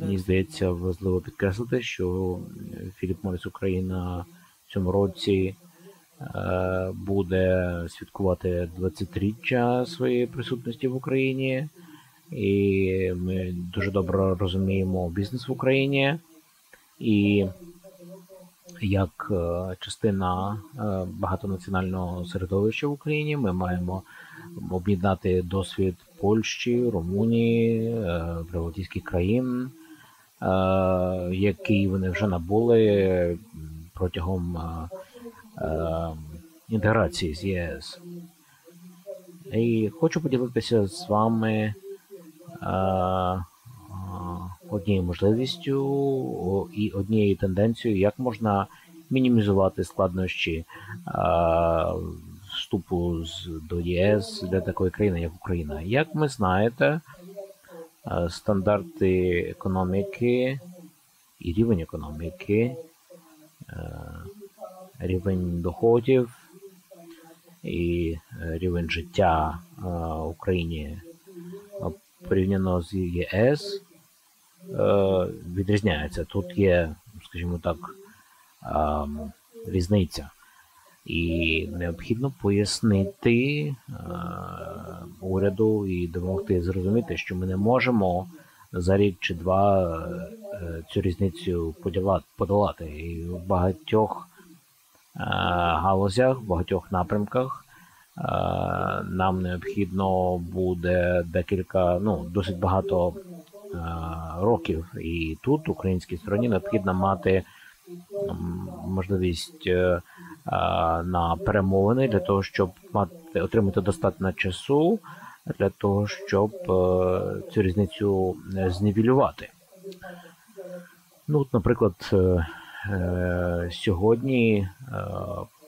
Мені здається, важливо підкреслити, що Філіп Моріс Україна в цьому році буде святкувати 20-річчя своєї присутності в Україні, і ми дуже добре розуміємо бізнес в Україні. І як частина багатонаціонального середовища в Україні ми маємо об'єднати досвід Польщі, Румунії, Прибалтійських країн, який вони вже набули протягом інтеграції з ЄС. І хочу поділитися з вами однією можливістю і однією тенденцією, як можна мінімізувати складнощі вступу до ЄС для такої країни, як Україна. Як ми знаєте, стандарти економіки і рівень економіки, рівень доходів і рівень життя в Україні порівняно з ЄС відрізняється. Тут є, скажімо так, різниця. І необхідно пояснити уряду і допомогти зрозуміти, що ми не можемо за рік чи два цю різницю подолати. І в багатьох галузях, в багатьох напрямках нам необхідно буде декілька, ну, досить багато років. І тут українській стороні необхідно мати можливість на перемовини для того, щоб мати отримати достатньо часу для того, щоб цю різницю знівелювати. Ну, от, наприклад, сьогодні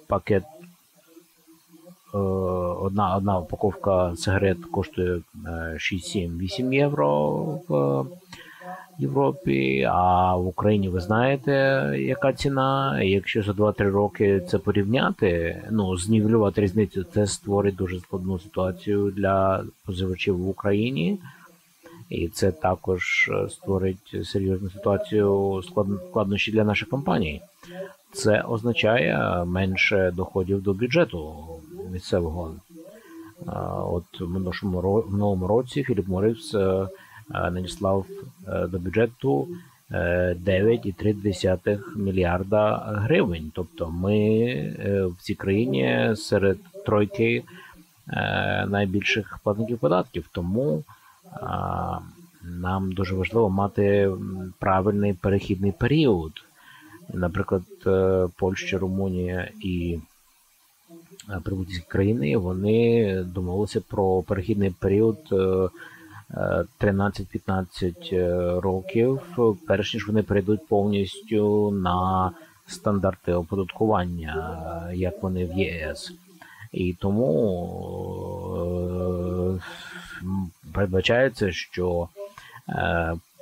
пакет одна одна упаковка сигарет коштує 6-7-8 євро в Європі, а в Україні ви знаєте, яка ціна. Якщо за 2-3 роки це порівняти, ну знівелювати різницю, це створить дуже складну ситуацію для позивачів в Україні, і це також створить серйозну ситуацію складнощі для наших компаній. Це означає менше доходів до бюджету місцевого. От в минулому році Філіп Морис надіслав до бюджету 9,3 мільярда гривень. Тобто ми в цій країні серед тройки найбільших платників податків. Тому нам дуже важливо мати правильний перехідний період. Наприклад, Польща, Румунія і Прибутівські країни вони домовилися про перехідний період 13-15 років, перш ніж вони перейдуть повністю на стандарти оподаткування, як вони в ЄС. І тому передбачається, що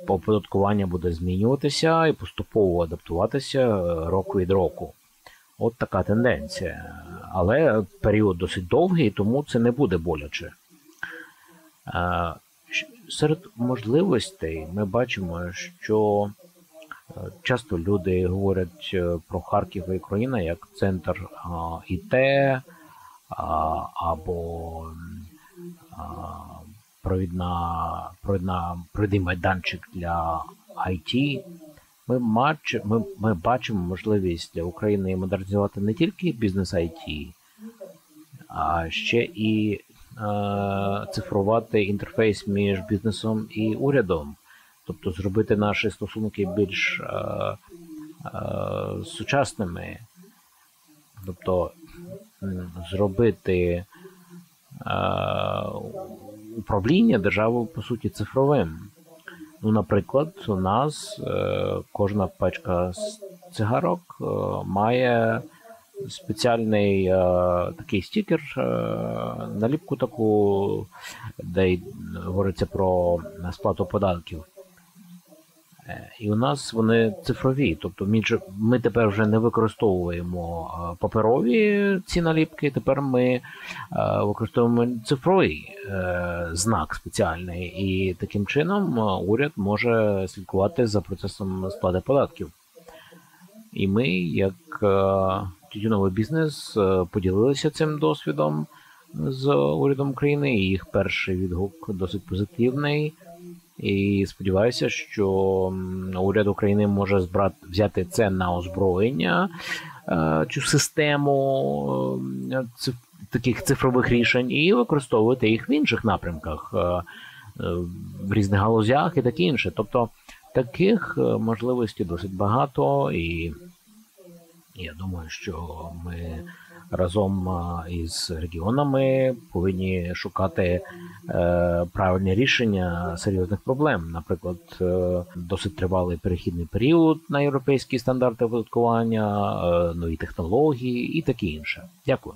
оподаткування буде змінюватися і поступово адаптуватися рок від року. От така тенденція. Але період досить довгий, тому це не буде боляче. Серед можливостей ми бачимо, що часто люди говорять про Харків і Україна як центр ІТ або провідна, провідна, провідний майданчик для IT. Ми, мач, ми, ми бачимо можливість для України модернізувати не тільки бізнес IT, а ще і цифрувати інтерфейс між бізнесом і урядом, тобто зробити наші стосунки більш е, е, сучасними, тобто зробити е, управління державою по суті цифровим. Ну, наприклад, у нас е, кожна пачка цигарок е, має спеціальний е, такий стікер, е, наліпку таку, де говориться про сплату податків. Е, І у нас вони цифрові, тобто ми, тепер вже не використовуємо паперові ці наліпки, тепер ми використовуємо цифровий знак спеціальний, і таким чином уряд може слідкувати за процесом сплати податків. І ми, як тютюновий бізнес, е, поділилися цим досвідом з урядом України, і їх перший відгук досить позитивний. І сподіваюся, що уряд України може збрати взяти це на озброєння, е, цю систему е, таких цифрових рішень і використовувати їх в інших напрямках, в різних галузях і таке інше. Тобто таких можливостей досить багато, і я думаю, що ми разом із регіонами повинні шукати правильне рішення серйозних проблем. Наприклад, е, досить тривалий перехідний період на європейські стандарти оподаткування, е, нові технології і таке інше. Дякую.